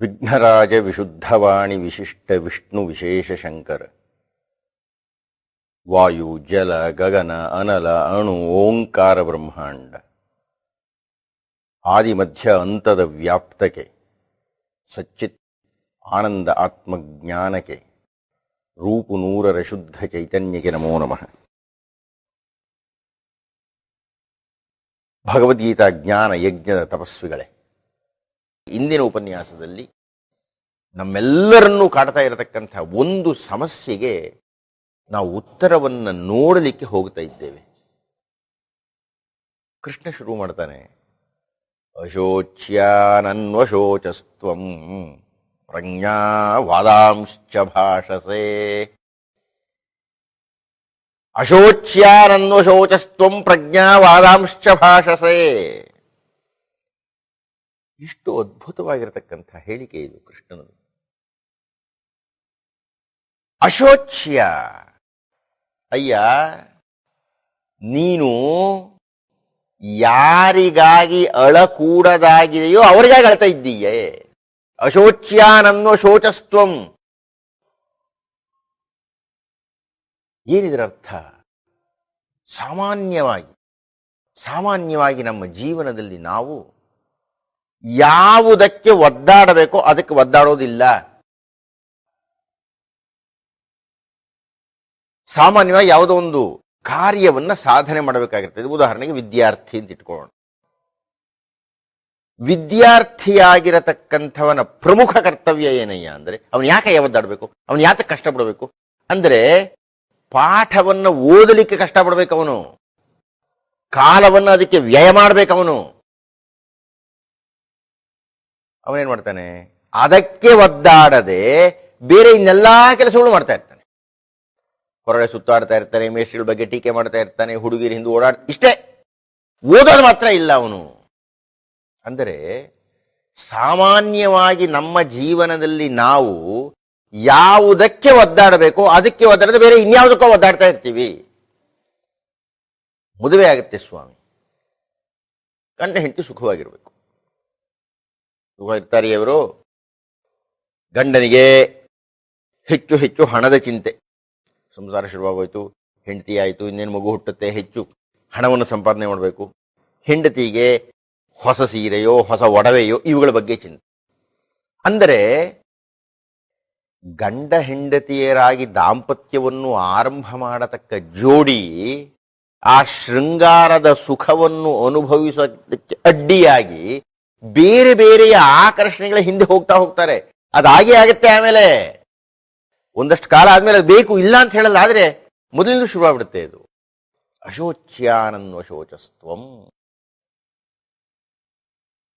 ವಿಘ್ನರಾಜ ವಿಶುದ್ಧವಾಣಿ ವಿಶಿಷ್ಟ ವಿಷ್ಣು ವಿಶೇಷ ಶಂಕರ. ವಾಯು, ಜಲ, ಗಗನ, ಅನಲ, ಅಣು, ಓಂಕಾರ ಬ್ರಹ್ಮಾಂಡ. ಆದಿಮಧ್ಯ ಅಂತದ ವ್ಯಾಪ್ತಕ್ಕೆ ಸಚ್ಚಿತ್ ಆನಂದ ಆತ್ಮಜ್ಞಾನಕ್ಕೆ ರೂಪು ನೂರರ ಶುದ್ಧ ಚೈತನ್ಯಕ್ಕೆ ನಮೋ ನಮಃ. ಭಗವದ್ಗೀತಾ ಜ್ಞಾನ ಯಜ್ಞದ ತಪಸ್ವಿಗಳೇ. ಇಂದಿನ ಉಪನ್ಯಾಸದಲ್ಲಿ ನಮ್ಮೆಲ್ಲರನ್ನೂ ಕಾಡ್ತಾ ಇರತಕ್ಕಂಥ ಒಂದು ಸಮಸ್ಯೆಗೆ ನಾವು ಉತ್ತರವನ್ನು ನೋಡಲಿಕ್ಕೆ ಹೋಗ್ತಾ ಇದ್ದೇವೆ. ಕೃಷ್ಣ ಶುರು ಮಾಡ್ತಾನೆ, ಅಶೋಚ್ಯಾನನ್ವಶೋಚಸ್ತ್ವಂ ಪ್ರಜ್ಞಾ ವಾದಾಂಶ್ಚ ಭಾಷಸೆ ಅಶೋಚ್ಯಾನನ್ವಶೋಚಸ್ತ್ವಂ ಪ್ರಜ್ಞಾ ವಾದಾಂಶ್ಚ ಭಾಷಸೆ ಇಷ್ಟು ಅದ್ಭುತವಾಗಿರತಕ್ಕಂಥ ಹೇಳಿಕೆ ಇದು ಕೃಷ್ಣನದು. ಅಶೋಚ್ಯ. ಅಯ್ಯ, ನೀನು ಯಾರಿಗಾಗಿ ಅಳಕೂಡದಾಗಿದೆಯೋ ಅವರಿಗಾಗಿ ಅಳ್ತಾ ಇದ್ದೀಯೇ. ಅಶೋಚ್ಯಾನನ್ನೋ ಶೋಚಸ್ತ್ವಂ. ಏನಿದರ ಅರ್ಥ? ಸಾಮಾನ್ಯವಾಗಿ ಸಾಮಾನ್ಯವಾಗಿ ನಮ್ಮ ಜೀವನದಲ್ಲಿ ನಾವು ಯಾವುದಕ್ಕೆ ಒದ್ದಾಡಬೇಕೋ ಅದಕ್ಕೆ ಒದ್ದಾಡೋದಿಲ್ಲ. ಸಾಮಾನ್ಯವಾಗಿ ಯಾವುದೋ ಒಂದು ಕಾರ್ಯವನ್ನ ಸಾಧನೆ ಮಾಡಬೇಕಾಗಿರ್ತದೆ. ಉದಾಹರಣೆಗೆ ವಿದ್ಯಾರ್ಥಿ ಅಂತ ಇಟ್ಕೊಳ್ಳೋಣ. ವಿದ್ಯಾರ್ಥಿಯಾಗಿರತಕ್ಕಂಥವನ ಪ್ರಮುಖ ಕರ್ತವ್ಯ ಏನಯ್ಯ ಅಂದ್ರೆ ಅವನು ಯಾಕೆ ಯಾವದ್ದಾಡಬೇಕು ಅವನು ಯಾಕೆ ಕಷ್ಟಪಡಬೇಕು? ಅಂದ್ರೆ ಪಾಠವನ್ನ ಓದಲಿಕ್ಕೆ ಕಷ್ಟಪಡಬೇಕು ಅವನು. ಕಾಲವನ್ನು ಅದಕ್ಕೆ ವ್ಯಯ ಮಾಡಬೇಕು ಅವನೇನ್ ಮಾಡ್ತಾನೆ? ಅದಕ್ಕೆ ಒದ್ದಾಡದೆ ಬೇರೆ ಇನ್ನೆಲ್ಲಾ ಕೆಲಸಗಳು ಮಾಡ್ತಾ ಇರ್ತಾನೆ. ಹೊರಗಡೆ ಸುತ್ತಾಡ್ತಾ ಇರ್ತಾನೆ ಮೇಸ್ಟ್ರಿಗಳ ಬಗ್ಗೆ ಟೀಕೆ ಮಾಡ್ತಾ ಇರ್ತಾನೆ ಹುಡುಗಿರು ಹಿಂದೆ ಓಡಾಡ್, ಇಷ್ಟೇ. ಓದೋದು ಮಾತ್ರ ಇಲ್ಲ ಅವನು. ಅಂದರೆ ಸಾಮಾನ್ಯವಾಗಿ ನಮ್ಮ ಜೀವನದಲ್ಲಿ ನಾವು ಯಾವುದಕ್ಕೆ ಒದ್ದಾಡಬೇಕು ಅದಕ್ಕೆ ಒದ್ದಾಡದೆ ಬೇರೆ ಇನ್ಯಾವುದಕ್ಕೋ ಒದ್ದಾಡ್ತಾ ಇರ್ತೀವಿ. ಮದುವೆ ಆಗುತ್ತೆ ಸ್ವಾಮಿ. ಗಂಡ ಹೆಂಡತಿ ಸುಖವಾಗಿರ್ಬೇಕು. ಸುಖವಾಗಿರ್ತಾರೆ ಇವರು ಗಂಡನಿಗೆ ಹೆಚ್ಚು ಹೆಚ್ಚು ಹಣದ ಚಿಂತೆ. ಸಂಸಾರ ಶುರುವಾಗೋಯ್ತು, ಹೆಂಡತಿ ಆಯಿತು, ಇನ್ನೇನು ಮಗು ಹುಟ್ಟುತ್ತೆ, ಹೆಚ್ಚು ಹಣವನ್ನು ಸಂಪಾದನೆ ಮಾಡಬೇಕು. ಹೆಂಡತಿಗೆ ಹೊಸ ಸೀರೆಯೋ, ಹೊಸ ಒಡವೆಯೋ ಇವುಗಳ ಬಗ್ಗೆ ಚಿಂತೆ. ಅಂದರೆ, ಗಂಡ ಹೆಂಡತಿಯರಾಗಿ ದಾಂಪತ್ಯವನ್ನು ಆರಂಭ ಮಾಡತಕ್ಕ ಜೋಡಿ, ಆ ಶೃಂಗಾರದ ಸುಖವನ್ನು ಅನುಭವಿಸೋದಕ್ಕೆ ಅಡ್ಡಿಯಾಗಿ ಬೇರೆ ಬೇರೆಯ ಆಕರ್ಷಣೆಗಳ ಹಿಂದೆ ಹೋಗ್ತಾ ಹೋಗ್ತಾರೆ. ಅದಾಗೆ ಆಗುತ್ತೆ ಆಮೇಲೆ. ಒಂದಷ್ಟು ಕಾಲ ಆದ್ಮೇಲೆ ಬೇಕು ಇಲ್ಲ ಅಂತ ಹೇಳಲ್ಲ, ಆದ್ರೆ ಮೊದಲಿಂದ ಶುರುವಾಗ್ಬಿಡುತ್ತೆ ಇದು. ಅಶೋಚ್ಯಾನನ್ವ ಶೋಚಸ್ತ್ವಂ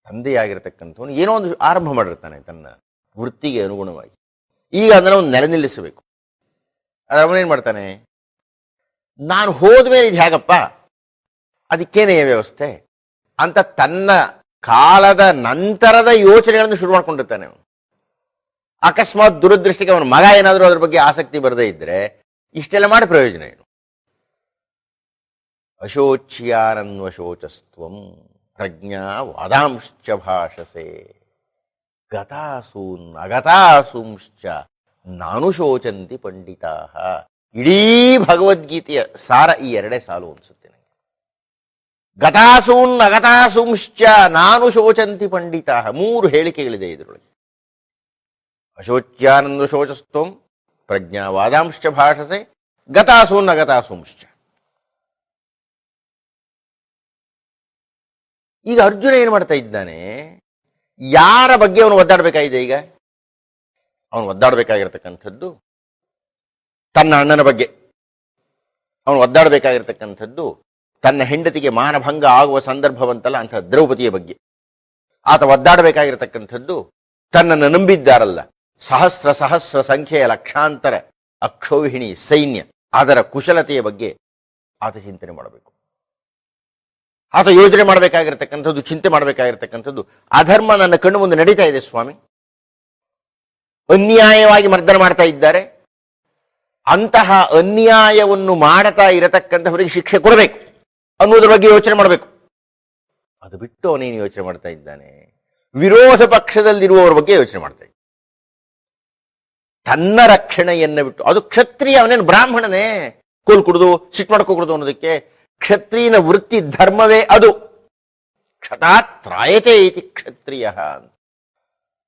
ತಂದೆಯಾಗಿರ್ತಕ್ಕಂಥವನು ಏನೋ ಒಂದು ಆರಂಭ ಮಾಡಿರ್ತಾನೆ ತನ್ನ ವೃತ್ತಿಗೆ ಅನುಗುಣವಾಗಿ. ಈಗ ಅದನ್ನು ಒಂದು ನೆಲೆ ನಿಲ್ಲಿಸಬೇಕು. ಅದು ಅವನೇನು ಮಾಡ್ತಾನೆ? ನಾನು ಹೋದ್ಮೇಲೆ ಇದು ಹೇಗಪ್ಪ? ಅದಕ್ಕೇನೆಯ ವ್ಯವಸ್ಥೆ? ಅಂತ ತನ್ನ ಕಾಲದ ನಂತರದ ಯೋಚನೆಗಳನ್ನು ಶುರು ಮಾಡ್ಕೊಂಡಿರ್ತಾನೆ ಅವನು. ಅಕಸ್ಮಾತ್ ದುರದೃಷ್ಟಿಗೆ ಅವನ ಮಗ ಏನಾದರೂ ಅದ್ರ ಬಗ್ಗೆ ಆಸಕ್ತಿ ಬರದೇ ಇದ್ರೆ ಇಷ್ಟೆಲ್ಲ ಮಾಡಿ ಪ್ರಯೋಜನ ಏನು? ಅಶೋಚ್ಯಾನನ್ವಶೋಚಸ್ತ್ವಂ ಪ್ರಜ್ಞಾ ವಾದಾಂಶ್ಚ ಭಾಷಸೆ. ಗತಾಸೂನ್ ಅಗತಾಸೂಂಶ್ಚ ನಾನು ಶೋಚಂತಿ ಪಂಡಿತಾ. ಇಡೀ ಭಗವದ್ಗೀತೆಯ ಸಾರ ಈ ಎರಡೇ ಸಾಲು ಅನ್ಸುತ್ತೆ. ಗತಾಸೂನ್ ಅಗತಾಸೂಂಶ್ಚ ನಾನು ಶೋಚಂತಿ ಪಂಡಿತ, ಮೂರು ಹೇಳಿಕೆಗಳಿದೆ ಇದರೊಳಗೆ. ಅಶೋಚ್ಯಾನಂದ ಶೋಚಸ್ತ್ವಂ ಪ್ರಜ್ಞಾ ವಾದಾಂಶ್ಚ ಭಾಷಸೆ, ಗತಾಸೂನ್ ಅಗತಾಸೂಂಶ್ಚ ಈಗ ಅರ್ಜುನ ಏನು ಮಾಡ್ತಾ ಇದ್ದಾನೆ? ಯಾರ ಬಗ್ಗೆ ಅವನು ಒದ್ದಾಡಬೇಕಾಗಿದೆ ಈಗ? ಅವನು ಒದ್ದಾಡಬೇಕಾಗಿರ್ತಕ್ಕಂಥದ್ದು ತನ್ನ ಅಣ್ಣನ ಬಗ್ಗೆ. ಅವನು ಒದ್ದಾಡಬೇಕಾಗಿರ್ತಕ್ಕಂಥದ್ದು ತನ್ನ ಹೆಂಡತಿಗೆ ಮಾನಭಂಗ ಆಗುವ ಸಂದರ್ಭವಂತಲ್ಲ ಅಂತಹ ದ್ರೌಪದಿಯ ಬಗ್ಗೆ. ಆತ ಒದ್ದಾಡಬೇಕಾಗಿರತಕ್ಕಂಥದ್ದು ತನ್ನನ್ನು ನಂಬಿದ್ದಾರಲ್ಲ. ಸಹಸ್ರ ಸಹಸ್ರ ಸಂಖ್ಯೆಯ ಲಕ್ಷಾಂತರ ಅಕ್ಷೌಹಿಣಿ ಸೈನ್ಯ ಅದರ ಕುಶಲತೆಯ ಬಗ್ಗೆ ಆತ ಚಿಂತನೆ ಮಾಡಬೇಕು. ಆತ ಯೋಜನೆ ಮಾಡಬೇಕಾಗಿರ್ತಕ್ಕಂಥದ್ದು, ಚಿಂತೆ ಮಾಡಬೇಕಾಗಿರ್ತಕ್ಕಂಥದ್ದು, ಅಧರ್ಮ ನನ್ನ ಕಣ್ಣು ಮುಂದೆ ನಡೀತಾ ಇದೆ ಸ್ವಾಮಿ. ಅನ್ಯಾಯವಾಗಿ ಮರ್ದನ ಮಾಡ್ತಾ ಇದ್ದಾರೆ. ಅಂತಹ ಅನ್ಯಾಯವನ್ನು ಮಾಡತಾ ಇರತಕ್ಕಂಥವರಿಗೆ ಶಿಕ್ಷೆ ಕೊಡಬೇಕು. ಅನ್ನೋದ್ರ ಬಗ್ಗೆ ಯೋಚನೆ ಮಾಡಬೇಕು. ಅದು ಬಿಟ್ಟು ಅವನೇನು ಯೋಚನೆ ಮಾಡ್ತಾ ಇದ್ದಾನೆ? ವಿರೋಧ ಪಕ್ಷದಲ್ಲಿರುವವರ ಬಗ್ಗೆ ಯೋಚನೆ ಮಾಡ್ತಾ ಇದ್ದಾನೆ. ತನ್ನ ರಕ್ಷಣೆಯನ್ನ ಬಿಟ್ಟು, ಅದು ಕ್ಷತ್ರಿಯ, ಅವನೇನು ಬ್ರಾಹ್ಮಣನೇ? ಕೋಲ್ ಕುಡಿದು, ಸಿಟ್ಟು ಮಾಡ್ಕೋಕೂಡದು ಅನ್ನೋದಕ್ಕೆ ಕ್ಷತ್ರಿಯನ ವೃತ್ತಿ ಧರ್ಮವೇ ಅದು. ಕ್ಷತಾತ್ರಾಯತೆ ಇತಿ ಕ್ಷತ್ರಿಯ.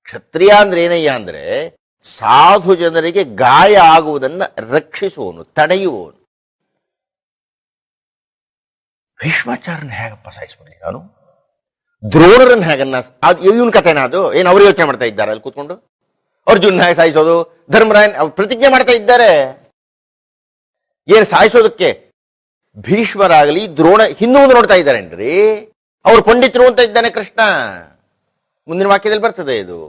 ಕ್ಷತ್ರಿಯ ಅಂದ್ರೆ ಏನಯ್ಯ ಅಂದ್ರೆ ಸಾಧು ಜನರಿಗೆ ಗಾಯ ಆಗುವುದನ್ನ ರಕ್ಷಿಸುವನು ತಡೆಯುವವನು. ಭೀಷ್ಮಾಚಾರ್ಯನ ಹೇಗಪ್ಪ ಸಾಯಿಸ್ಬಿಡ್ಲಿ ನಾನು? ದ್ರೋಣರನ್ನ ಹೇಗನ್ನ ಇವನ್ ಕಥೆನ ಅದು? ಏನು ಅವ್ರು ಯೋಚನೆ ಮಾಡ್ತಾ ಇದ್ದಾರೆ ಅಲ್ಲಿ ಕೂತ್ಕೊಂಡು? ಅರ್ಜುನ್ ಹೇಗೆ ಸಾಯಿಸೋದು? ಧರ್ಮರಾಯನ್ ಪ್ರತಿಜ್ಞೆ ಮಾಡ್ತಾ ಇದ್ದಾರೆ. ಏನು ಸಾಯಿಸೋದಕ್ಕೆ? ಭೀಷ್ಮರಾಗಲಿ ದ್ರೋಣ ಹಿಂದೂ ಮುಂದೆ ನೋಡ್ತಾ ಇದ್ದಾರೇನ್ರಿ? ಅವ್ರು ಪಂಡಿತರು ಅಂತ ಇದ್ದಾನೆ ಕೃಷ್ಣ. ಮುಂದಿನ ವಾಕ್ಯದಲ್ಲಿ ಬರ್ತದೆ ಇದು.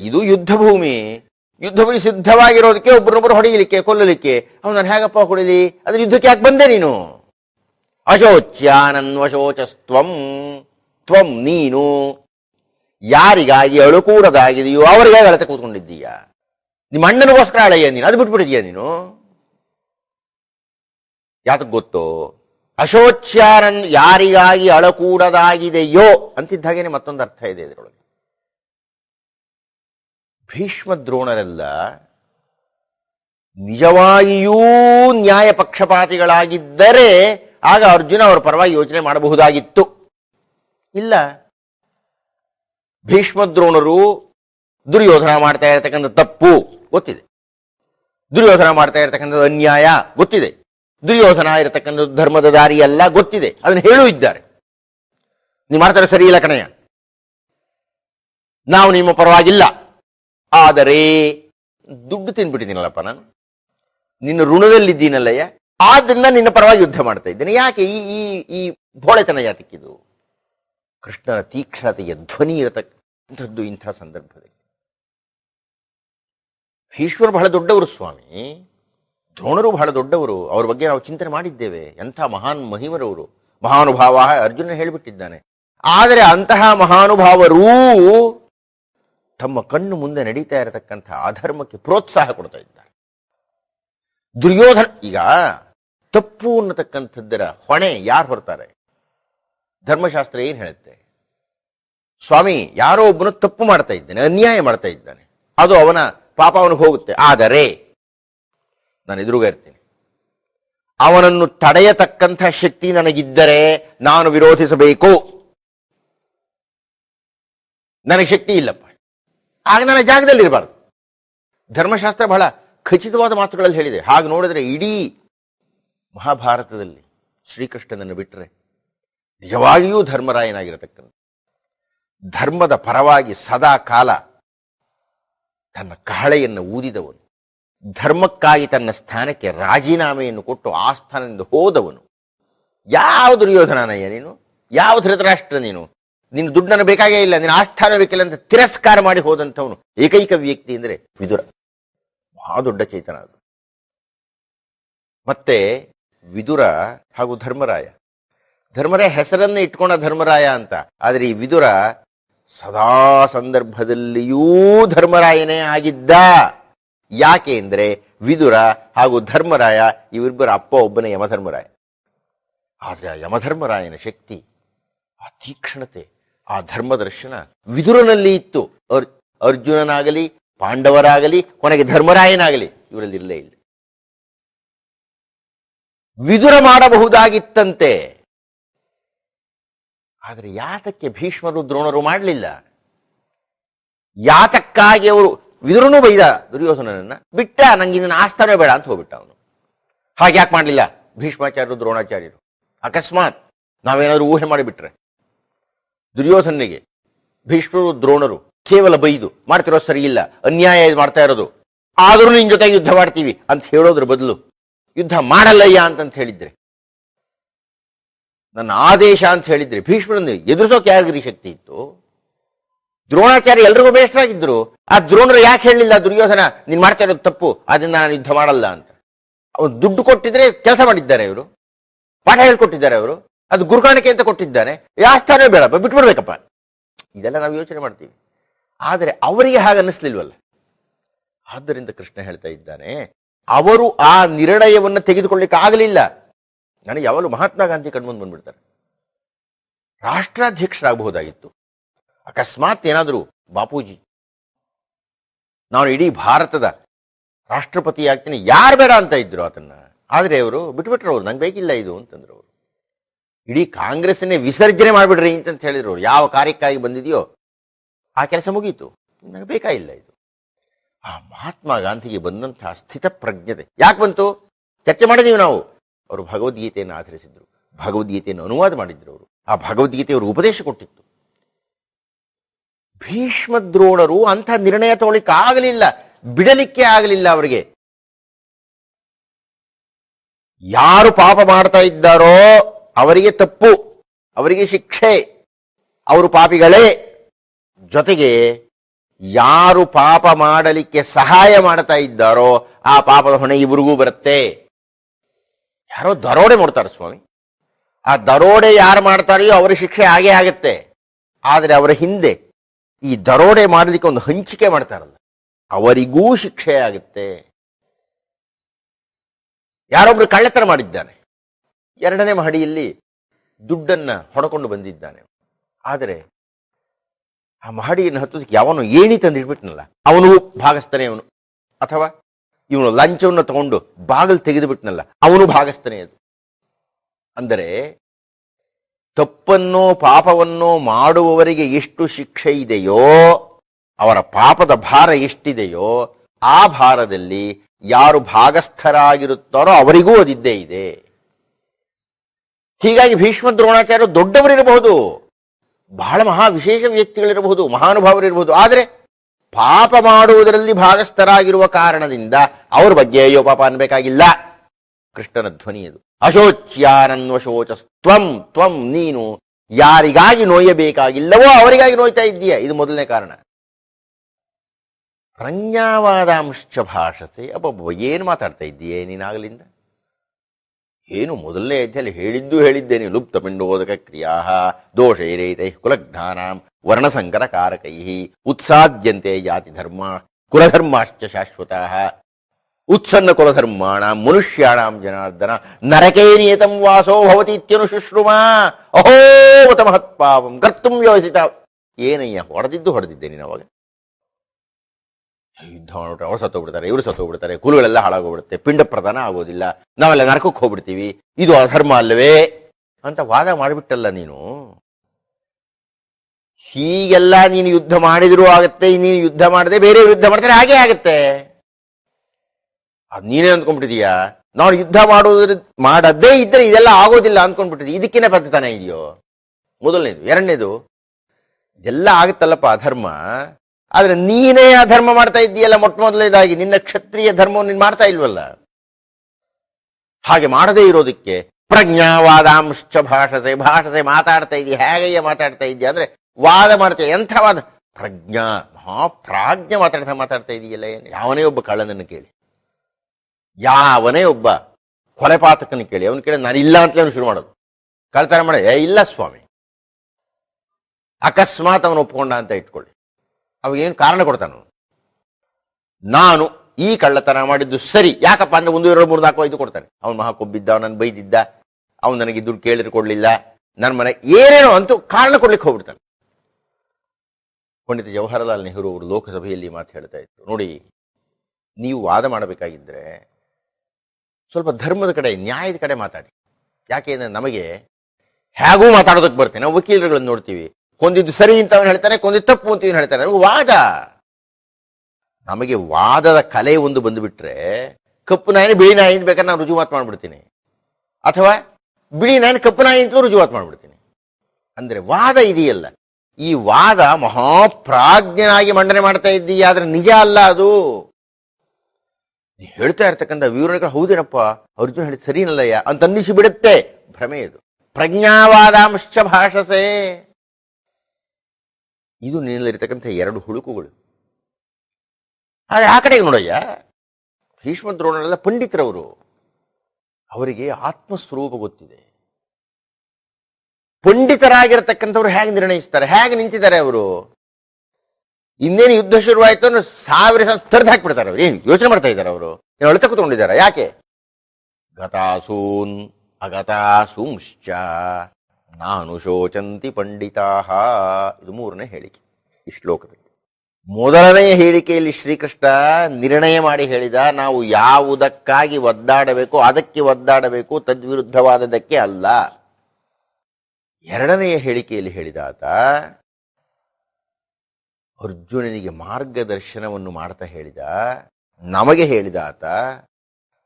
ಇದು ಯುದ್ಧ ಭೂಮಿ ಯುದ್ಧ ಭೂಮಿ ಸಿದ್ಧವಾಗಿರೋದಕ್ಕೆ ಒಬ್ಬರೊಬ್ಬರು ಹೊಡೆಯಲಿಕ್ಕೆ, ಕೊಲ್ಲಲಿಕ್ಕೆ. ಅವನು ನಾನು ಹೇಗಪ್ಪ ಹೊಡಿಲಿ ಅದ್ರ ಯುದ್ಧಕ್ಕೆ ಯಾಕೆ ಬಂದೆ ನೀನು? ಅಶೋಚ್ಯಾನನ್ವಶೋಚಸ್ತ್ವಂ ತ್ವಂ ನೀನು. ಯಾರಿಗಾಗಿ ಅಳುಕೂಡದಾಗಿದೆಯೋ ಅವರಿಗೆ ಅಳತೆ ಕೂತ್ಕೊಂಡಿದ್ದೀಯ? ನಿಮ್ಮ ಅಣ್ಣನಿಗೋಸ್ಕರ ಅಳೆಯ ನೀನು? ಅದು ಬಿಟ್ಬಿಟ್ಟಿದ್ಯಾ ನೀನು? ಯಾತಕ್ ಗೊತ್ತು? ಅಶೋಚ್ಯಾನನ್ ಯಾರಿಗಾಗಿ ಅಳಕೂಡದಾಗಿದೆಯೋ ಅಂತಿದ್ದಾಗೇನೆ ಮತ್ತೊಂದು ಅರ್ಥ ಇದೆ ಇದರೊಳಗೆ. ಭೀಷ್ಮ ದ್ರೋಣರೆಲ್ಲ ನಿಜವಾಗಿಯೂ ನ್ಯಾಯ ಪಕ್ಷಪಾತಿಗಳಾಗಿದ್ದರೆ ಆಗ ಅರ್ಜುನ ಅವರ ಪರವಾಗಿ ಯೋಚನೆ ಮಾಡಬಹುದಾಗಿತ್ತು. ಇಲ್ಲ. ಭೀಷ್ಮ ದ್ರೋಣರು ದುರ್ಯೋಧನ ಮಾಡ್ತಾ ಇರತಕ್ಕಂಥ ತಪ್ಪು ಗೊತ್ತಿದೆ. ದುರ್ಯೋಧನ ಮಾಡ್ತಾ ಇರತಕ್ಕಂಥದ್ದು ಅನ್ಯಾಯ ಗೊತ್ತಿದೆ. ದುರ್ಯೋಧನ ಇರತಕ್ಕಂಥದ್ದು ಧರ್ಮದ ದಾರಿ ಎಲ್ಲ ಗೊತ್ತಿದೆ. ಅದನ್ನು ಹೇಳು ಇದ್ದಾರೆ. ನೀವು ಮಾಡ್ತಾರೆ ಸರಿ ಇಲ್ಲ ಕಣಯ್ಯ. ನಾವು ನಿಮ್ಮ ಪರವಾಗಿಲ್ಲ. ಆದರೆ ದುಡ್ಡು ತಿನ್ಬಿಟ್ಟಿದ್ದೀನಲ್ಲಪ್ಪ ನಾನು. ನಿನ್ನ ಋಣದಲ್ಲಿದ್ದೀನಲ್ಲಯ್ಯ. ಆದ್ರಿಂದ ನಿನ್ನ ಪರವಾಗಿ ಯುದ್ಧ ಮಾಡ್ತಾ ಇದ್ದೇನೆ. ಯಾಕೆ ಈ ಈ ಈ ಭೋಳೆತನ ಯಾತಕ್ಕಿದು ಕೃಷ್ಣನ ತೀಕ್ಷ್ಣತೆಯ ಧ್ವನಿ ಇರತಕ್ಕಂಥದ್ದು ಇಂಥ ಸಂದರ್ಭದಲ್ಲಿ. ಈಶ್ವರ್ ಬಹಳ ದೊಡ್ಡವರು ಸ್ವಾಮಿ. ದ್ರೋಣರು ಬಹಳ ದೊಡ್ಡವರು. ಅವ್ರ ಬಗ್ಗೆ ನಾವು ಚಿಂತನೆ ಮಾಡಿದ್ದೇವೆ. ಎಂಥ ಮಹಾನ್ ಮಹಿಮರವರು ಮಹಾನುಭಾವ ಅರ್ಜುನ ಹೇಳಿಬಿಟ್ಟಿದ್ದಾನೆ. ಆದರೆ ಅಂತಹ ಮಹಾನುಭಾವರೂ ತಮ್ಮ ಕಣ್ಣು ಮುಂದೆ ನಡೀತಾ ಇರತಕ್ಕಂಥ ಅಧರ್ಮಕ್ಕೆ ಪ್ರೋತ್ಸಾಹ ಕೊಡ್ತಾ ಇದ್ದಾರೆ. ದುರ್ಯೋಧನ, ಈಗ ತಪ್ಪು ಅನ್ನತಕ್ಕಂಥದ್ದರ ಹೊಣೆ ಯಾರು ಹೊರ್ತಾರೆ? ಧರ್ಮಶಾಸ್ತ್ರ ಏನ್ ಹೇಳುತ್ತೆ? ಸ್ವಾಮಿ, ಯಾರೋ ಒಬ್ಬನು ತಪ್ಪು ಮಾಡ್ತಾ ಇದ್ದಾನೆ, ಅನ್ಯಾಯ ಮಾಡ್ತಾ ಇದ್ದಾನೆ. ಅದು ಅವನ ಪಾಪ ಅವನಿಗೆ ಹೋಗುತ್ತೆ. ಆದರೆ ನಾನು ಎದುರುಗ ಇರ್ತೀನಿ. ಅವನನ್ನು ತಡೆಯತಕ್ಕಂಥ ಶಕ್ತಿ ನನಗಿದ್ದರೆ ನಾನು ವಿರೋಧಿಸಬೇಕು. ನನಗೆ ಶಕ್ತಿ ಇಲ್ಲಪ್ಪ. ಆಗ ನನ್ನ ಜಾಗದಲ್ಲಿ ಇರಬಾರ್ದು. ಧರ್ಮಶಾಸ್ತ್ರ ಬಹಳ ಖಚಿತವಾದ ಮಾತುಗಳಲ್ಲಿ ಹೇಳಿದೆ. ಹಾಗೆ ನೋಡಿದ್ರೆ ಇಡೀ ಮಹಾಭಾರತದಲ್ಲಿ ಶ್ರೀಕೃಷ್ಣನನ್ನು ಬಿಟ್ಟರೆ ನಿಜವಾಗಿಯೂ ಧರ್ಮರಾಯನಾಗಿರತಕ್ಕಂಥ ಧರ್ಮದ ಪರವಾಗಿ ಸದಾ ಕಾಲ ತನ್ನ ಕಹಳೆಯನ್ನು ಊದಿದವನು. ಧರ್ಮಕ್ಕಾಗಿ ತನ್ನ ಸ್ಥಾನಕ್ಕೆ ರಾಜೀನಾಮೆಯನ್ನು ಕೊಟ್ಟು ಆ ಸ್ಥಾನದಿಂದ ಹೋದವನು. ಯಾವ ದುರ್ಯೋಧನನಯ್ಯ ನೀನು? ಯಾವ ಧೃತರಾಷ್ಟ್ರ ನೀನು? ನಿನ್ನ ದುಡ್ಡನ್ನು ಬೇಕಾಗೇ ಇಲ್ಲ, ನಿನ್ನ ಆಸ್ಥಾನ ಬೇಕಿಲ್ಲ ಅಂತ ತಿರಸ್ಕಾರ ಮಾಡಿ ಹೋದಂಥವನು ಏಕೈಕ ವ್ಯಕ್ತಿ ಅಂದ್ರೆ ವಿದುರ. ಬಹಳ ದೊಡ್ಡ ಚೇತನ ಅದು. ಮತ್ತೆ ವಿದುರ ಹಾಗೂ ಧರ್ಮರಾಯ. ಧರ್ಮರಾಯ ಹೆಸರನ್ನೇ ಇಟ್ಕೊಂಡ ಧರ್ಮರಾಯ ಅಂತ. ಆದರೆ ಈ ವಿದುರ ಸದಾ ಸಂದರ್ಭದಲ್ಲಿಯೂ ಧರ್ಮರಾಯನೇ ಆಗಿದ್ದ. ಯಾಕೆ ಅಂದರೆ ವಿದುರ ಹಾಗೂ ಧರ್ಮರಾಯ ಇವರಿಬ್ಬರ ಅಪ್ಪ ಒಬ್ಬನೇ ಯಮಧರ್ಮರಾಯ. ಆದ್ರೆ ಆ ಯಮಧರ್ಮರಾಯನ ಶಕ್ತಿ, ಆ ತೀಕ್ಷ್ಣತೆ ಆ ಧರ್ಮದರ್ಶನ ವಿದುರನಲ್ಲಿ ಇತ್ತು. ಅರ್, ಅರ್ಜುನನಾಗಲಿ, ಪಾಂಡವರಾಗಲಿ, ಕೊನೆಗೆ ಧರ್ಮರಾಯನಾಗಲಿ, ಇವರಲ್ಲಿ ಇರಲೇ ಇಲ್ಲ. ವಿದುರ ಮಾಡಬಹುದಾಗಿತ್ತಂತೆ. ಆದರೆ ಯಾತಕ್ಕೆ ಭೀಷ್ಮರು ದ್ರೋಣರು ಮಾಡಲಿಲ್ಲ? ಯಾತಕ್ಕಾಗಿ ಅವರು, ವಿದುರನು ಬೈದ ದುರ್ಯೋಧನನನ್ನ, ಬಿಟ್ಟ ನಂಗೆ ಇದನ್ನ ಆಸ್ಥಾನ ಬೇಡ ಅಂತ ಹೋಗ್ಬಿಟ್ಟ ಅವನು. ಹಾಗೆ ಯಾಕೆ ಮಾಡಲಿಲ್ಲ ಭೀಷ್ಮಾಚಾರ್ಯರು, ದ್ರೋಣಾಚಾರ್ಯರು. ಅಕಸ್ಮಾತ್ ನಾವೇನಾದ್ರೂ ಊಹೆ ಮಾಡಿಬಿಟ್ರೆ ದುರ್ಯೋಧನಿಗೆ ಭೀಷ್ಮರು ದ್ರೋಣರು ಕೇವಲ ಬೈದು ಮಾಡ್ತಿರೋ ಸರಿ ಇಲ್ಲ, ಅನ್ಯಾಯ ಮಾಡ್ತಾ ಇರೋದು. ಆದರೂ ನಿನ್ ಜೊತೆ ಯುದ್ಧ ಮಾಡ್ತೀವಿ ಅಂತ ಹೇಳೋದ್ರ ಬದಲು ಯುದ್ಧ ಮಾಡಲ್ಲಯ್ಯ ಅಂತಂತ ಹೇಳಿದ್ರೆ? ನನ್ನ ಆದೇಶ ಅಂತ ಹೇಳಿದ್ರೆ ಭೀಷ್ಮರನ್ನು ಎದುರಿಸೋಕೆ ಯಾರಿಗ್ರಿ ಶಕ್ತಿ ಇತ್ತು? ದ್ರೋಣಾಚಾರ್ಯ ಎಲ್ರಿಗೂ ಬೇಷ್ಟರಾಗಿದ್ರು. ಆ ದ್ರೋಣರು ಯಾಕೆ ಹೇಳಲಿಲ್ಲ ದುರ್ಯೋಧನ, ನೀನ್ ಮಾಡ್ತಾ ಇರೋದು ತಪ್ಪು, ಅದನ್ನ ನಾನು ಯುದ್ಧ ಮಾಡಲ್ಲ ಅಂತ? ಅವ್ರು ದುಡ್ಡು ಕೊಟ್ಟಿದ್ರೆ ಕೆಲಸ ಮಾಡಿದ್ದಾರೆ ಇವರು. ಪಾಠ ಹೇಳ್ಕೊಟ್ಟಿದ್ದಾರೆ ಅವರು ಅದು ಗುರುಕಾಣಿಕೆ ಅಂತ ಕೊಟ್ಟಿದ್ದಾನೆ. ಯಾಸ್ತಾನೇ ಬೇಡಪ್ಪ ಬಿಟ್ಬಿಡ್ಬೇಕಪ್ಪ. ಇದೆಲ್ಲ ನಾವು ಯೋಚನೆ ಮಾಡ್ತೀವಿ. ಆದರೆ ಅವರಿಗೆ ಹಾಗೆ ಅನ್ನಿಸ್ಲಿಲ್ವಲ್ಲ? ಆದ್ದರಿಂದ ಕೃಷ್ಣ ಹೇಳ್ತಾ ಇದ್ದಾನೆ, ಅವರು ಆ ನಿರ್ಣಯವನ್ನು ತೆಗೆದುಕೊಳ್ಳಿಕ್ಕೆ ಆಗಲಿಲ್ಲ. ನನಗೆ ಯಾವಾಗಲೂ ಮಹಾತ್ಮ ಗಾಂಧಿ ಕಣ್ಮಂದು ಬಂದ್ಬಿಡ್ತಾರೆ. ರಾಷ್ಟ್ರಾಧ್ಯಕ್ಷರಾಗಬಹುದಾಗಿತ್ತು. ಅಕಸ್ಮಾತ್ ಏನಾದರೂ, ಬಾಪೂಜಿ, ನಾನು ಇಡೀ ಭಾರತದ ರಾಷ್ಟ್ರಪತಿ ಆಗ್ತೀನಿ ಯಾರು ಬೇಡ ಅಂತ ಇದ್ರು ಅದನ್ನ ಆದರೆ ಅವರು ಬಿಟ್ಬಿಟ್ರು ಅವ್ರು ನಂಗೆ ಬೇಕಿಲ್ಲ ಇದು ಅಂತಂದ್ರು ಅವರು. ಇಡೀ ಕಾಂಗ್ರೆಸ್ಸನ್ನೇ ವಿಸರ್ಜನೆ ಮಾಡಿಬಿಡ್ರಿ ಅಂತ ಹೇಳಿದ್ರು. ಯಾವ ಕಾರ್ಯಕ್ಕಾಗಿ ಬಂದಿದೆಯೋ ಆ ಕೆಲಸ ಮುಗೀತು. ನನಗೆ ಬೇಕಾಗಿಲ್ಲ ಇದು. ಆ ಮಹಾತ್ಮ ಗಾಂಧಿಗೆ ಬಂದಂತಹ ಸ್ಥಿತ ಪ್ರಜ್ಞತೆ ಯಾಕೆ ಬಂತು? ಚರ್ಚೆ ಮಾಡಿದೀವಿ ನಾವು. ಅವರು ಭಗವದ್ಗೀತೆಯನ್ನು ಆಧರಿಸಿದ್ರು. ಭಗವದ್ಗೀತೆಯನ್ನು ಅನುವಾದ ಮಾಡಿದ್ರು ಅವರು. ಆ ಭಗವದ್ಗೀತೆ ಅವರು ಉಪದೇಶ ಕೊಟ್ಟಿತ್ತು. ಭೀಷ್ಮ ದ್ರೋಣರು ಅಂಥ ನಿರ್ಣಯ ತಗೊಳ್ಳಿಕ್ಕೆ ಆಗಲಿಲ್ಲ. ಬಿಡಲಿಕ್ಕೆ ಆಗಲಿಲ್ಲ ಅವರಿಗೆ. ಯಾರು ಪಾಪ ಮಾಡ್ತಾ ಇದ್ದಾರೋ ಅವರಿಗೆ ತಪ್ಪು, ಅವರಿಗೆ ಶಿಕ್ಷೆ, ಅವರು ಪಾಪಿಗಳೇ. ಜೊತೆಗೆ ಯಾರು ಪಾಪ ಮಾಡಲಿಕ್ಕೆ ಸಹಾಯ ಮಾಡ್ತಾ ಇದ್ದಾರೋ ಆ ಪಾಪದ ಹೊಣೆ ಇವರಿಗೂ ಬರುತ್ತೆ. ಯಾರೋ ದರೋಡೆ ಮಾಡ್ತಾರೆ ಸ್ವಾಮಿ. ಆ ದರೋಡೆ ಯಾರು ಮಾಡ್ತಾರೆಯೋ ಅವರ ಶಿಕ್ಷೆ ಆಗೇ ಆಗತ್ತೆ. ಆದರೆ ಅವರ ಹಿಂದೆ ಈ ದರೋಡೆ ಮಾಡಲಿಕ್ಕೆ ಒಂದು ಹಂಚಿಕೆ ಮಾಡ್ತಾರಲ್ಲ, ಅವರಿಗೂ ಶಿಕ್ಷೆ ಆಗುತ್ತೆ. ಯಾರೊಬ್ರು ಕಳ್ಳತನ ಮಾಡಿದ್ದಾನೆ ಎರಡನೇ ಮಹಡಿಯಲ್ಲಿ ದುಡ್ಡನ್ನ ಹೊಡಕೊಂಡು ಬಂದಿದ್ದಾನೆ. ಆದರೆ ಆ ಮಹಡಿಯನ್ನು ಹತ್ತೋದಕ್ಕೆ ಯಾವನು ಏಣಿ ತಂದಿಟ್ಬಿಟ್ನಲ್ಲ ಅವನು ಭಾಗಸ್ಥನೇ ಅವನು. ಅಥವಾ ಇವನು ಲಂಚವನ್ನು ತಗೊಂಡು ಬಾಗಿಲು ತೆಗೆದು ಬಿಟ್ನಲ್ಲ ಅವನು ಭಾಗಸ್ಥನೇ ಅದು. ಅಂದರೆ ತಪ್ಪನ್ನೋ ಪಾಪವನ್ನೋ ಮಾಡುವವರಿಗೆ ಎಷ್ಟು ಶಿಕ್ಷೆ ಇದೆಯೋ, ಅವರ ಪಾಪದ ಭಾರ ಎಷ್ಟಿದೆಯೋ, ಆ ಭಾರದಲ್ಲಿ ಯಾರು ಭಾಗಸ್ಥರಾಗಿರುತ್ತಾರೋ ಅವರಿಗೂ ಅದಿದ್ದೇ ಇದೆ. ಹೀಗಾಗಿ ಭೀಷ್ಮ ದ್ರೋಣಾಚಾರ್ಯರು ದೊಡ್ಡವರಿರಬಹುದು. ಬಹಳ ಮಹಾ ವಿಶೇಷ ವ್ಯಕ್ತಿಗಳಿರಬಹುದು, ಮಹಾನುಭಾವರಿರಬಹುದು. ಆದರೆ ಪಾಪ ಮಾಡುವುದರಲ್ಲಿ ಭಾಗಸ್ಥರಾಗಿರುವ ಕಾರಣದಿಂದ ಅವ್ರ ಬಗ್ಗೆ ಅಯ್ಯೋ ಪಾಪ ಅನ್ಬೇಕಾಗಿಲ್ಲ ಕೃಷ್ಣನ ಧ್ವನಿ ಅದು. ಅಶೋಚ್ಯಾನನ್ವಶೋಚಸ್ತ್ವಂ ತ್ವಂ ನೀನು ಯಾರಿಗಾಗಿ ನೋಯಬೇಕಾಗಿಲ್ಲವೋ ಅವರಿಗಾಗಿ ನೋಯ್ತಾ ಇದ್ದೀಯ. ಇದು ಮೊದಲನೇ ಕಾರಣ. ಪ್ರಜ್ಞಾವಾದಾಂಶ ಭಾಷಸೆ ಅಬ್ಬಬ್ಬ ಏನು ಮಾತಾಡ್ತಾ ಇದ್ದೀಯೇ ನೀನಾಗಲಿಂದ? ಏನು ಮೊದಲನೇ ಅಧ್ಯಾಯಲ್ಲಿ ಹೇಳಿದ್ದು ಹೇಳಿದ್ದೇನೆ, ಲುಪ್ತ ಪಿಂಡೋದಕ ಕ್ರಿಯಾ ದೋಷೈರೈತೈ ಕುಲಜ್ಞಾನಾಂ ವರ್ಣಸಂಕರ ಕಾರಕೈ ಉತ್ಸಾದ್ಯಂತೆ ಜಾತಿ ಧರ್ಮ, ಕುಲಧರ್ಮಾಶ್ಚ ಶಾಶ್ವತ ಉತ್ಸನ್ನ ಕುಲಧರ್ಮಾಣ, ಮನುಷ್ಯಾಣಾಂ ಜನಾರ್ದನ, ನರಕೇ ನಿಯತಂ ವಾಸೋ ಭವತಿ ಇತ್ಯನುಶುಶ್ರುಮಾ ಅಹೋಮತ ಮಹತ್ಪಾವಂ ಕರ್ತುಂ ಯೋಜಿತ ಏನಯ್ಯ, ಹೊಡೆದಿದ್ದು ಹೊಡೆದಿದ್ದೇನೆ ಮಾಡ್ಬಿಟ್ರೆ ಅವ್ರು ಸತ್ತೋಗ್ಬಿಡ್ತಾರೆ ಇವರು ಸತ್ತೋಗ್ಬಿಡ್ತಾರೆ ಕುಲುಗಳೆಲ್ಲ ಹಾಳಾಗೋಗ್ಬಿಡುತ್ತೆ, ಪಿಂಡ ಪ್ರದಾನ ಆಗೋದಿಲ್ಲ, ನಾವೆಲ್ಲ ನರಕಕ್ಕೆ ಹೋಗ್ಬಿಡ್ತೀವಿ, ಇದು ಅಧರ್ಮ ಅಲ್ಲವೇ? ಅಂತ ವಾದ ಮಾಡಿಬಿಟ್ಟಲ್ಲ ನೀನು. ಹೀಗೆಲ್ಲ ನೀನು ಯುದ್ಧ ಮಾಡಿದ್ರು ಆಗುತ್ತೆ, ನೀನು ಯುದ್ಧ ಮಾಡದೆ ಬೇರೆ ಯುದ್ಧ ಮಾಡ್ತಾರೆ ಹಾಗೆ ಆಗತ್ತೆ. ಅದು ನೀನೇ ಅಂದ್ಕೊಂಡ್ಬಿಟ್ಟಿದೀಯಾ ನಾವು ಯುದ್ಧ ಮಾಡೋದ್ರ ಮಾಡದೇ ಇದ್ರೆ ಇದೆಲ್ಲ ಆಗೋದಿಲ್ಲ ಅಂದ್ಕೊಂಡ್ಬಿಟ್ಟಿದ್ವಿ ಇದಕ್ಕಿನ ಪದ್ಧತನ ಇದೆಯೋ? ಮೊದಲನೇದು, ಎರಡನೇದು ಎಲ್ಲ ಆಗುತ್ತಲ್ಲಪ್ಪ ಅಧರ್ಮ. ಆದ್ರೆ ನೀನೇ ಧರ್ಮ ಮಾಡ್ತಾ ಇದ್ದೀಯಲ್ಲ ಮೊಟ್ಟ ಮೊದಲನೇದಾಗಿ. ನಿನ್ನ ಕ್ಷತ್ರಿಯ ಧರ್ಮವನ್ನು ನೀನು ಮಾಡ್ತಾ ಇಲ್ವಲ್ಲ? ಹಾಗೆ ಮಾಡದೇ ಇರೋದಕ್ಕೆ ಪ್ರಜ್ಞಾವಾದಾಂಶ ಭಾಷಸೆ ಭಾಷಸೆ ಮಾತಾಡ್ತಾ ಇದೀಯ, ಹೇಗಯ್ಯ ಮಾತಾಡ್ತಾ ಇದೀಯ ಅಂದ್ರೆ ವಾದ ಮಾಡ್ತೀಯ, ಎಂಥ ವಾದ? ಪ್ರಜ್ಞಾ ಮಹಾಪ್ರಾಜ್ಞ ಮಾತಾಡ್ತಾ ಮಾತಾಡ್ತಾ ಇದೆಯಲ್ಲ ಯಾವನೇ ಒಬ್ಬ ಕಳ್ಳನನ್ನು ಕೇಳಿ, ಯಾವನೇ ಒಬ್ಬ ಕೊಲೆಪಾತಕನ ಕೇಳಿ, ಅವನು ಕೇಳಿ ನಾನು ಇಲ್ಲ ಅಂತಲೇ ಶುರು ಮಾಡೋದು. ಕಳ್ತಾರ ಮಾಡ ಇಲ್ಲ ಸ್ವಾಮಿ. ಅಕಸ್ಮಾತ್ ಅವನು ಒಪ್ಕೊಂಡ ಅಂತ ಇಟ್ಕೊಳ್ಳಿ. ಅವಾಗೇನು ಕಾರಣ ಕೊಡ್ತಾನು ನಾನು ಈ ಕಳ್ಳತನ ಮಾಡಿದ್ದು ಸರಿ. ಯಾಕಪ್ಪ ಅಂದ್ರೆ ಒಂದು, ಎರಡು, ಮೂರು, ನಾಲ್ಕು, ಐದು ಕೊಡ್ತಾನೆ. ಅವನು ಮಹಾ ಕೊಬ್ಬಿದ್ದ, ಅವನನ್ನು ಬೈದಿದ್ದ, ಅವನು ನನಗೆ ದುಡ್ಡು ಕೇಳಿರ್ಕೊಳ್ಳಿಲ್ಲ ನನ್ನ ಮನೆ ಏನೇನೋ ಅಂತೂ ಕಾರಣ ಕೊಡ್ಲಿಕ್ಕೆ ಹೋಗ್ಬಿಡ್ತಾನೆ. ಪಂಡಿತ ಜವಾಹರಲಾಲ್ ನೆಹರು ಅವರು ಲೋಕಸಭೆಯಲ್ಲಿ ಮಾತು ಹೇಳ್ತಾ ಇತ್ತು ನೋಡಿ, ನೀವು ವಾದ ಮಾಡಬೇಕಾಗಿದ್ರೆ ಸ್ವಲ್ಪ ಧರ್ಮದ ಕಡೆ, ನ್ಯಾಯದ ಕಡೆ ಮಾತಾಡಿ. ಯಾಕೆಂದ್ರೆ ನಮಗೆ ಹೇಗೂ ಮಾತಾಡೋದಕ್ಕೆ ಬರ್ತೇನೆ. ನಾವು ವಕೀಲರುಗಳನ್ನು ನೋಡ್ತೀವಿ. ಕೊಂದಿದ್ದು ಸರಿ ಅಂತ ಅವನು ಹೇಳ್ತಾನೆ, ಕೊಂದಿದ್ದು ತಪ್ಪು ಅಂತ ಇವನು ಹೇಳ್ತಾನೆ. ವಾದ. ನಮಗೆ ವಾದದ ಕಲೆ ಒಂದು ಬಂದುಬಿಟ್ರೆ ಕಪ್ಪು ನಾಯಿನ ಬಿಳಿ ನಾಯಿ ಅಂತ ಬೇಕಾದ್ರೆ ನಾನು ರುಜುವಾತ್ ಮಾಡ್ಬಿಡ್ತೀನಿ. ಅಥವಾ ಬಿಳಿ ನಾಯಿನ ಕಪ್ಪು ನಾಯಿ ಅಂತಲೂ ರುಜುವಾತ್ ಮಾಡ್ಬಿಡ್ತೀನಿ. ಅಂದ್ರೆ ವಾದ ಇದೆಯಲ್ಲ. ಈ ವಾದ ಮಹಾಪ್ರಾಜ್ಞನಾಗಿ ಮಂಡನೆ ಮಾಡ್ತಾ ಇದ್ದೀಯ ಆದ್ರೆ ನಿಜ ಅಲ್ಲ ಅದು. ಹೇಳ್ತಾ ಇರ್ತಕ್ಕಂಥ ವಿವರಣೆಗಳು ಹೌದೇನಪ್ಪ? ಅರ್ಜುನ್ ಹೇಳಿದ ಸರಿನಲ್ಲಯ್ಯ ಅಂತ ಅನ್ನಿಸಿ ಬಿಡುತ್ತೆ ಭ್ರಮೆ ಇದು ಪ್ರಜ್ಞಾವಾದಾಂಶ ಭಾಷಸೆ. ಇದು ನಿನ್ನಲ್ಲಿರ್ತಕ್ಕಂಥ ಎರಡು ಹುಳುಕುಗಳು. ಆದರೆ ಆ ಕಡೆಗೆ ನೋಡಯ್ಯ, ಭೀಷ್ಮ ದ್ರೋಣರೆಲ್ಲ ಪಂಡಿತರವರು, ಅವರಿಗೆ ಆತ್ಮಸ್ವರೂಪ ಗೊತ್ತಿದೆ. ಪಂಡಿತರಾಗಿರತಕ್ಕಂಥವ್ರು ಹೇಗೆ ನಿರ್ಣಯಿಸ್ತಾರೆ, ಹೇಗೆ ನಿಂತಿದ್ದಾರೆ ಅವರು? ಇನ್ನೇನು ಯುದ್ಧ ಶುರುವಾಯಿತು ಅಂದ್ರೆ ಸಾವಿರ ಸ್ಥರ್ಧ ಹಾಕ್ಬಿಡ್ತಾರೆ ಅವ್ರು. ಏನು ಯೋಚನೆ ಮಾಡ್ತಾ ಇದ್ದಾರೆ ಅವರು? ಏನು ಅಳತೆ ಕೂತ್ಕೊಂಡಿದ್ದಾರೆ? ಯಾಕೆ? ಗತಾಸೂನ್ ಅಗತಾಸೂಂಶ್ಚ. ನಾನು ಶೋಚಂತಿ ಪಂಡಿತಾಹ. ಇದು ಮೂರನೇ ಹೇಳಿಕೆ. ಈ ಶ್ಲೋಕದಲ್ಲಿ. ಮೊದಲನೆಯ ಹೇಳಿಕೆಯಲ್ಲಿ ಶ್ರೀಕೃಷ್ಣ ನಿರ್ಣಯ ಮಾಡಿ ಹೇಳಿದ, ನಾವು ಯಾವುದಕ್ಕಾಗಿ ಒದ್ದಾಡಬೇಕು, ಅದಕ್ಕೆ ಒದ್ದಾಡಬೇಕು ತದ್ವಿರುದ್ಧವಾದದಕ್ಕೆ ಅಲ್ಲ. ಎರಡನೆಯ ಹೇಳಿಕೆಯಲ್ಲಿ ಹೇಳಿದಾತ, ಅರ್ಜುನನಿಗೆ ಮಾರ್ಗದರ್ಶನವನ್ನು ಮಾಡ್ತಾ ಹೇಳಿದ. ನಮಗೆ ಹೇಳಿದ ಆತ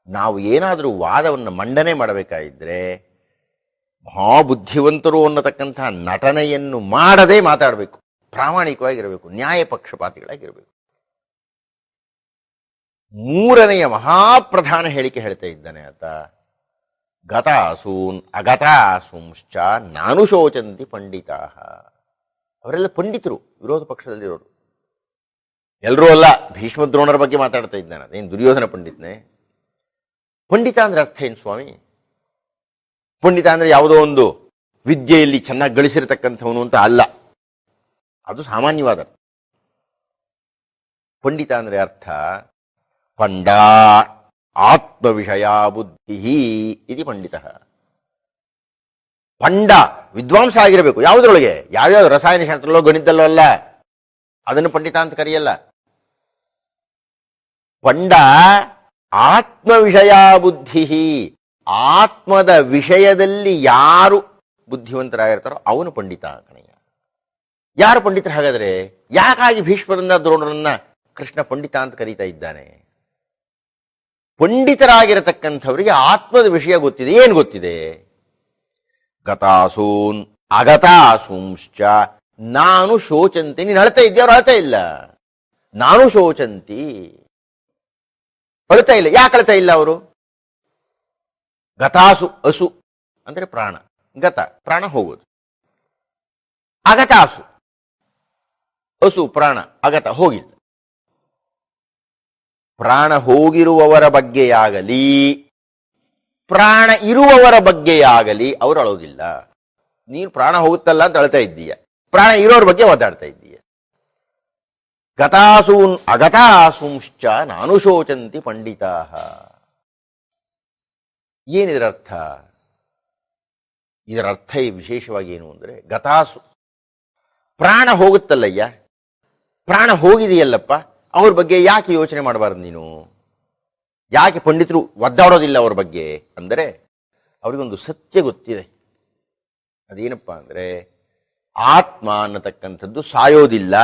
ನಾವು ಏನಾದರೂ ವಾದವನ್ನು ಮಂಡನೆ ಮಾಡಬೇಕಾಗಿದ್ರೆ ಮಹಾಬುದ್ಧಿವಂತರು ಅನ್ನತಕ್ಕಂತಹ ನಟನೆಯನ್ನು ಮಾಡದೇ ಮಾತಾಡಬೇಕು. ಪ್ರಾಮಾಣಿಕವಾಗಿರಬೇಕು. ನ್ಯಾಯ ಪಕ್ಷಪಾತಿಗಳಾಗಿರಬೇಕು. ಮೂರನೆಯ ಮಹಾಪ್ರಧಾನ ಹೇಳಿಕೆ ಹೇಳ್ತಾ ಇದ್ದಾನೆ ಆತ. ಗತಾಸೂನ್ ಅಗತಾಸೂಂಶ್ಚ ನಾನು ಶೋಚಂತಿ ಪಂಡಿತಾ. ಅವರೆಲ್ಲ ಪಂಡಿತರು, ವಿರೋಧ ಪಕ್ಷದಲ್ಲಿರೋರು. ಎಲ್ಲರೂ ಅಲ್ಲ ಭೀಷ್ಮ ದ್ರೋಣರ ಬಗ್ಗೆ ಮಾತಾಡ್ತಾ ಇದ್ದಾನೆ. ಅದೇನು ದುರ್ಯೋಧನ ಪಂಡಿತನೇ. ಪಂಡಿತ ಅಂದ್ರೆ ಅರ್ಥ ಏನು ಸ್ವಾಮಿ? ಪಂಡಿತ ಅಂದ್ರೆ ಯಾವುದೋ ಒಂದು ವಿದ್ಯೆಯಲ್ಲಿ ಚೆನ್ನಾಗಿ ಗಳಿಸಿರತಕ್ಕಂಥವನು ಅಂತ ಅಲ್ಲ. ಅದು ಸಾಮಾನ್ಯವಾದ. ಪಂಡಿತ ಅಂದ್ರೆ ಅರ್ಥ, ಪಂಡ ಆತ್ಮವಿಷಯ ಬುದ್ಧಿ ಇದು ಪಂಡಿತ. ಪಂಡ ವಿದ್ವಾಂಸ ಆಗಿರಬೇಕು. ಯಾವುದ್ರೊಳಗೆ? ಯಾವ್ಯಾವ ರಸಾಯನಶಾಸ್ತ್ರಲ್ಲೋ ಗಣಿತಲ್ಲೋ ಅಲ್ಲ. ಅದನ್ನು ಪಂಡಿತ ಅಂತ ಕರೆಯಲ್ಲ. ಪಂಡ ಆತ್ಮವಿಷಯ ಬುದ್ಧಿ ಆತ್ಮದ ವಿಷಯದಲ್ಲಿ ಯಾರು ಬುದ್ಧಿವಂತರಾಗಿರ್ತಾರೋ ಅವನು ಪಂಡಿತ ಕಣಯ್ಯ. ಯಾರು ಪಂಡಿತರು ಹಾಗಾದ್ರೆ? ಯಾಕಾಗಿ ಭೀಷ್ಮರನ್ನ ದ್ರೋಣರನ್ನ ಕೃಷ್ಣ ಪಂಡಿತ ಅಂತ ಕರೀತಾ ಇದ್ದಾನೆ? ಪಂಡಿತರಾಗಿರತಕ್ಕಂಥವರಿಗೆ ಆತ್ಮದ ವಿಷಯ ಗೊತ್ತಿದೆ. ಏನು ಗೊತ್ತಿದೆ? ಗತಾಸೂನ್ ಅಗತಾಸೂಂಶ್ಚ, ನಾನು ಶೋಚಂತಿ. ನೀನು ಅಳ್ತಾ ಇದ್ದೆ ಅವ್ರು ಅಳ್ತಾ ಇಲ್ಲ. ನಾನು ಶೋಚಂತಿ. ಅಳ್ತಾ ಇಲ್ಲ. ಯಾಕೆ ಅಳ್ತಾ ಇಲ್ಲ ಅವರು? ಗತಾಸು ಅಸು ಅಂದ್ರೆ ಪ್ರಾಣ, ಗತ, ಪ್ರಾಣ ಹೋಗೋದು ಅಗತಾಸು ಅಸು, ಪ್ರಾಣ, ಅಗತ ಹೋಗಿಲ್ಲ ಪ್ರಾಣ ಹೋಗಿರುವವರ ಬಗ್ಗೆಯಾಗಲಿ, ಪ್ರಾಣ ಇರುವವರ ಬಗ್ಗೆಯಾಗಲಿ ಅವರು ಅಳೋದಿಲ್ಲ. ನೀನು ಪ್ರಾಣ ಹೋಗುತ್ತಲ್ಲ ಅಂತ ಅಳ್ತಾ ಇದ್ದೀಯ. ಪ್ರಾಣ ಇರೋರ ಬಗ್ಗೆ ಒದ್ದಾಡ್ತಾ ಇದ್ದೀಯ. ಗತಾಸೂನ್ ಅಗತಾಸೂಂಶ್ಚ ನಾನು ಶೋಚಂತಿ ಪಂಡಿತಾ ಏನಿದರ ಅರ್ಥ ಇದರ ಅರ್ಥ ಈ ವಿಶೇಷವಾಗಿ ಏನು ಅಂದರೆ, ಗತಾಸು. ಪ್ರಾಣ ಹೋಗುತ್ತಲ್ಲಯ್ಯ? ಪ್ರಾಣ ಹೋಗಿದೆಯಲ್ಲಪ್ಪ? ಅವ್ರ ಬಗ್ಗೆ ಯಾಕೆ ಯೋಚನೆ ಮಾಡಬಾರ್ದು ನೀನು? ಯಾಕೆ ಪಂಡಿತರು ಒದ್ದಾಡೋದಿಲ್ಲ ಅವ್ರ ಬಗ್ಗೆ? ಅಂದರೆ ಅವರಿಗೊಂದು ಸತ್ಯ ಗೊತ್ತಿದೆ. ಅದೇನಪ್ಪ ಅಂದರೆ, ಆತ್ಮ ಅನ್ನತಕ್ಕಂಥದ್ದು ಸಾಯೋದಿಲ್ಲ.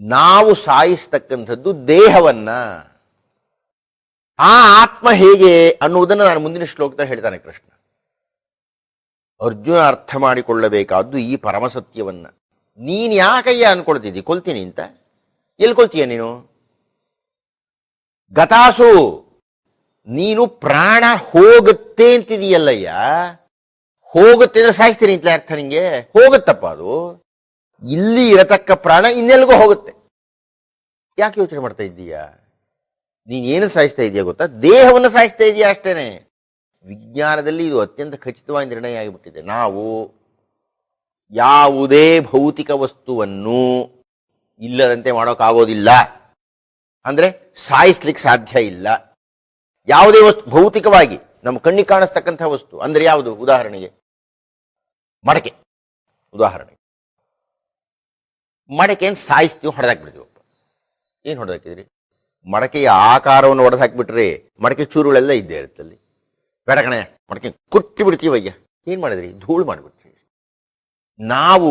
ನಾವು ಸಾಯಿಸ್ತಕ್ಕಂಥದ್ದು ದೇಹವನ್ನ. ಆ ಆತ್ಮ ಹೇಗೆ ಅನ್ನುವುದನ್ನು ನಾನು ಮುಂದಿನ ಶ್ಲೋಕದಲ್ಲಿ ಹೇಳ್ತಾನೆ ಕೃಷ್ಣ. ಅರ್ಜುನ ಅರ್ಥ ಮಾಡಿಕೊಳ್ಳಬೇಕಾದ್ದು ಈ ಪರಮಸತ್ಯವನ್ನ. ನೀನ್ ಯಾಕಯ್ಯ ಅನ್ಕೊಳ್ತಿದ್ದಿ? ಕೊಲ್ತೀನಿ ಅಂತ. ಎಲ್ಲಿ ಕೊಲ್ತೀಯ ನೀನು? ಗತಾಸು, ನೀನು ಪ್ರಾಣ ಹೋಗುತ್ತೆ ಅಂತಿದೀಯಲ್ಲಯ್ಯ. ಹೋಗುತ್ತೆ ಅಂದ್ರೆ ಸಾಯಿಸ್ತೀನಿ ಅಂತ ಅರ್ಥ ನಿಂಗೆ? ಹೋಗುತ್ತಪ್ಪ ಅದು. ಇಲ್ಲಿ ಇರತಕ್ಕ ಪ್ರಾಣ ಇನ್ನೆಲ್ಗೋ ಹೋಗುತ್ತೆ. ಯಾಕೆ ಯೋಚನೆ ಮಾಡ್ತಾ ಇದ್ದೀಯಾ? ನೀನ್ ಏನು ಸಾಯಿಸ್ತಾ ಇದೆಯಾ ಗೊತ್ತಾ? ದೇಹವನ್ನು ಸಾಯಿಸ್ತಾ ಇದೆಯಾ ಅಷ್ಟೇನೆ. ವಿಜ್ಞಾನದಲ್ಲಿ ಇದು ಅತ್ಯಂತ ಖಚಿತವಾದ ನಿರ್ಣಯ ಆಗಿಬಿಟ್ಟಿದೆ. ನಾವು ಯಾವುದೇ ಭೌತಿಕ ವಸ್ತುವನ್ನು ಇಲ್ಲದಂತೆ ಮಾಡೋಕ್ಕಾಗೋದಿಲ್ಲ. ಅಂದ್ರೆ ಸಾಯಿಸ್ಲಿಕ್ಕೆ ಸಾಧ್ಯ ಇಲ್ಲ. ಯಾವುದೇ ವಸ್ತು, ಭೌತಿಕವಾಗಿ ನಮ್ಮ ಕಣ್ಣಿಗೆ ಕಾಣಿಸ್ತಕ್ಕಂಥ ವಸ್ತು, ಅಂದ್ರೆ ಯಾವುದು? ಉದಾಹರಣೆಗೆ ಮಡಕೆ. ಉದಾಹರಣೆ ಮಡಕೆಯನ್ನು ಸಾಯಿಸ್ತೀವಿ, ಹೊಡೆದಾಕ್ಬಿಡ್ತೀವಪ್ಪ. ಏನು ಹೊಡೆದಾಕಿದ್ರಿ? ಮಡಕೆಯ ಆಕಾರವನ್ನು ಒಡೆದು ಹಾಕಿಬಿಟ್ರೆ ಮಡಕೆ ಚೂರುಗಳೆಲ್ಲ ಇದ್ದೇ ಇರುತ್ತಲ್ಲಿ. ಬೇಡ ಕಣೆ, ಮಡಕೆ ಕುಟ್ಟಿ ಬಿಡ್ತೀವಯ್ಯ ಏನ್ ಮಾಡಿದ್ರಿ? ಧೂಳು ಮಾಡಿಬಿಟ್ರಿ. ನಾವು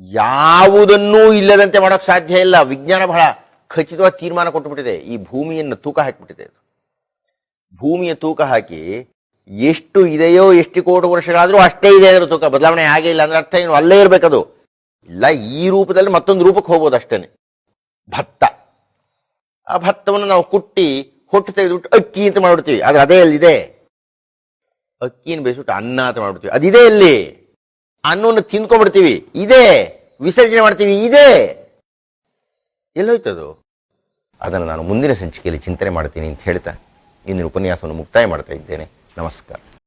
ಯಾವುದನ್ನೂ ಇಲ್ಲದಂತೆ ಮಾಡೋಕ್ ಸಾಧ್ಯ ಇಲ್ಲ. ವಿಜ್ಞಾನ ಬಹಳ ಖಚಿತವಾಗಿ ತೀರ್ಮಾನ ಕೊಟ್ಟುಬಿಟ್ಟಿದೆ ಈ ಭೂಮಿಯನ್ನು ತೂಕ ಹಾಕಿಬಿಟ್ಟಿದೆ. ಭೂಮಿಯ ತೂಕ ಹಾಕಿ ಎಷ್ಟು ಇದೆಯೋ ಎಷ್ಟು ಕೋಟಿ ವರ್ಷಗಳಾದರೂ ಅಷ್ಟೇ ಇದೆ ಅದರ ತೂಕ. ಬದಲಾವಣೆ ಹಾಗೆ ಇಲ್ಲ ಅಂದ್ರೆ ಅರ್ಥ ಏನು? ಅಲ್ಲೇ ಇರಬೇಕದು. ಇಲ್ಲ, ಈ ರೂಪದಲ್ಲಿ ಮತ್ತೊಂದು ರೂಪಕ್ಕೆ ಹೋಗ್ಬೋದು ಅಷ್ಟೇ ಭತ್ತ. ಆ ಭತ್ತವನ್ನು ನಾವು ಕುಟ್ಟಿ ಹೊಟ್ಟು ತೆಗೆದುಬಿಟ್ಟು ಅಕ್ಕಿ ಅಂತ ಮಾಡ್ಬಿಡ್ತೀವಿ. ಆದ್ರೆ ಅದೇ ಅಲ್ಲಿದೆ ಅಕ್ಕಿಯನ್ನು ಬೇಯಿಸ್ಬಿಟ್ಟು ಅನ್ನ ಅಂತ ಮಾಡ್ಬಿಡ್ತೀವಿ. ಅದಿದೆ ಅಲ್ಲಿ. ಅನ್ನವನ್ನು ತಿನ್ಕೊಂಡ್ಬಿಡ್ತೀವಿ ಇದೆ. ವಿಸರ್ಜನೆ ಮಾಡ್ತೀವಿ. ಇದೆ. ಎಲ್ಲೋಯ್ತದು ಅದನ್ನು ನಾನು ಮುಂದಿನ ಸಂಚಿಕೆಯಲ್ಲಿ ಚಿಂತನೆ ಮಾಡ್ತೀನಿ ಅಂತ ಹೇಳ್ತಾ ಇಂದಿನ ಉಪನ್ಯಾಸವನ್ನು ಮುಕ್ತಾಯ ಮಾಡ್ತಾ ಇದ್ದೇನೆ. ನಮಸ್ಕಾರ.